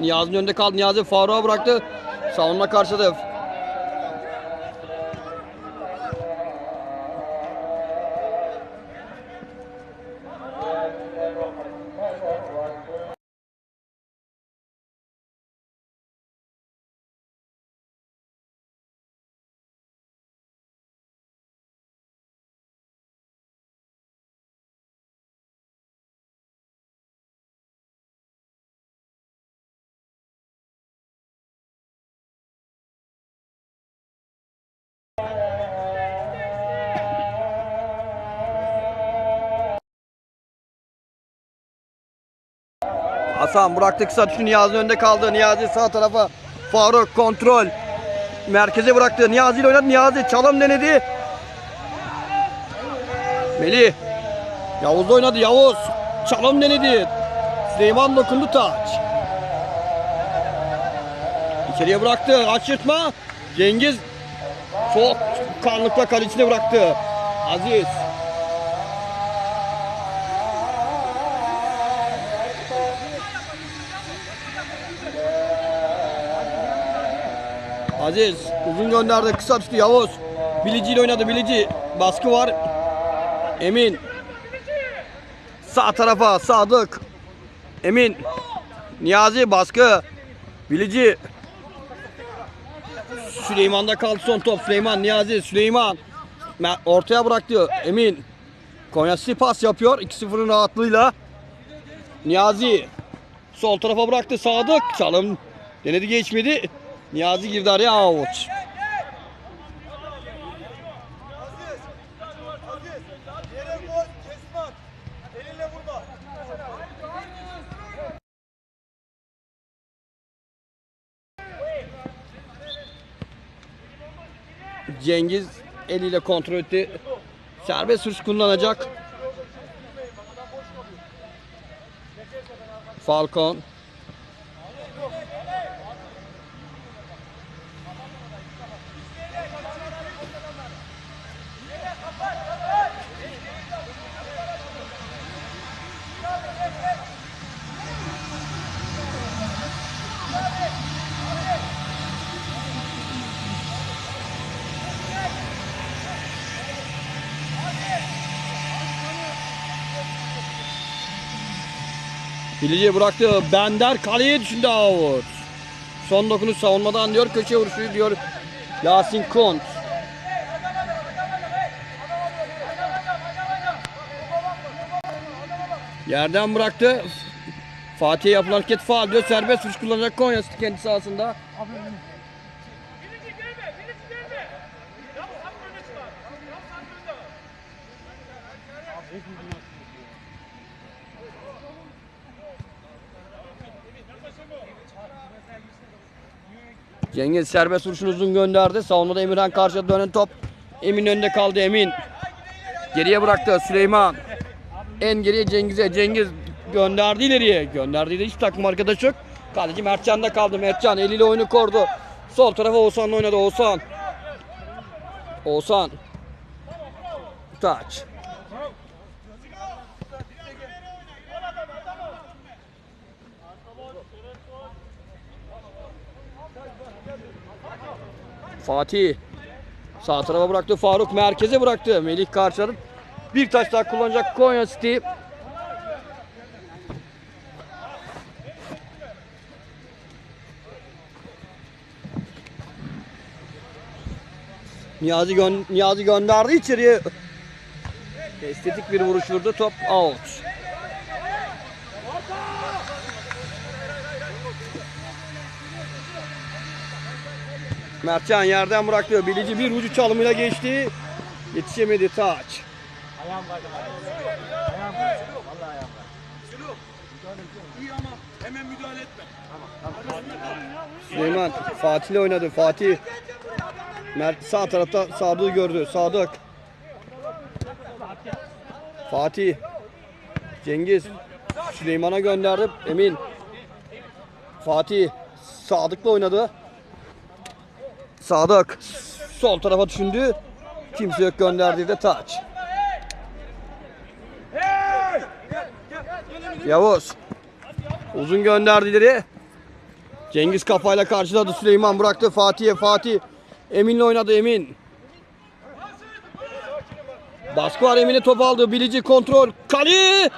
Niyazi'nin önünde kaldı. Niyazi Faruk'a bıraktı. Savunma karşıladı. Hasan bıraktı kısa düştü. Niyazi'nin önünde kaldı. Niyazi sağ tarafa. Faruk kontrol. Merkeze bıraktı. Niyazi ile oynadı. Niyazi çalım denedi. Melih. Yavuz oynadı. Yavuz. Çalım denedi. Süleyman dokundu taç. İçeriye bıraktı. Açırtma. Cengiz çok kanlıkla kalecine bıraktı. Aziz. Aziz uzun gönderdi kısa tuttu Yavuz. Bilici ile oynadı Bilici. Baskı var. Emin. Sağ tarafa Sadık. Emin. Niyazi baskı. Bilici. Süleyman'da kaldı son top. Süleyman, Niyazi, Süleyman. Ortaya bıraktı. Emin. Konya City pas yapıyor. 2-0'ın rahatlığıyla. Niyazi. Sol tarafa bıraktı. Sadık. Çalım. Denedi geçmedi. Niyazi girdi araya vurma. Cengiz eliyle kontrol etti. Serbest vuruş kullanacak. Falcon. Bilici'ye bıraktı. Bender kaleye düşündü out. Son dokunuş savunmadan diyor. Köşe vuruşu diyor. Yasin Kont. Yerden bıraktı. Fatih'e yapılan hareket faal diyor. Serbest vuruş kullanacak Konya kendi sahasında. Bilici gelme, bilici gelme. Yavuz sen önüne çıkar. Yavuz sen önünde. Cengiz serbest vuruşunu uzun gönderdi. Savunmada Emirhan karşıya dönen top. Emin önünde kaldı Emin. Geriye bıraktı Süleyman. En geriye Cengiz'e. Cengiz gönderdi ileriye. Gönderdi de hiç takım arkadaşı yok. Kaleci Mertcan'da kaldı. Mertcan eliyle oyunu kordu. Sol tarafa Oğuzhan'la oynadı. Oğuzhan. Oğuzhan. Taç. Fatih. Sağ tarafa bıraktı. Faruk merkeze bıraktı. Melih karşıladı. Bir taş daha kullanacak Konya City. Niyazi, gön Niyazi gönderdi içeriye. Estetik bir vuruş vurdu. Top out. Mertcan yerden bıraktı. Bilici bir ucu çalımıyla geçti. Yetişemedi taç. İyi ama hemen müdahale etme. Süleyman Fatih'le oynadı. Fatih Mert sağ tarafta Sadık'ı gördü. Sadık. Fatih. Cengiz. Süleyman'a gönderdi. Emin. Fatih Sadık'la oynadı. Sadık sol tarafa düşündü. Kimse yok gönderdi de taç. Yavuz. Uzun gönderdi ileri. Cengiz kafayla karşıladı. Süleyman bıraktı Fatih'e. Fatih Emin'le oynadı Emin. Baskı var Emin'e top aldı. Bilici kontrol. Kali.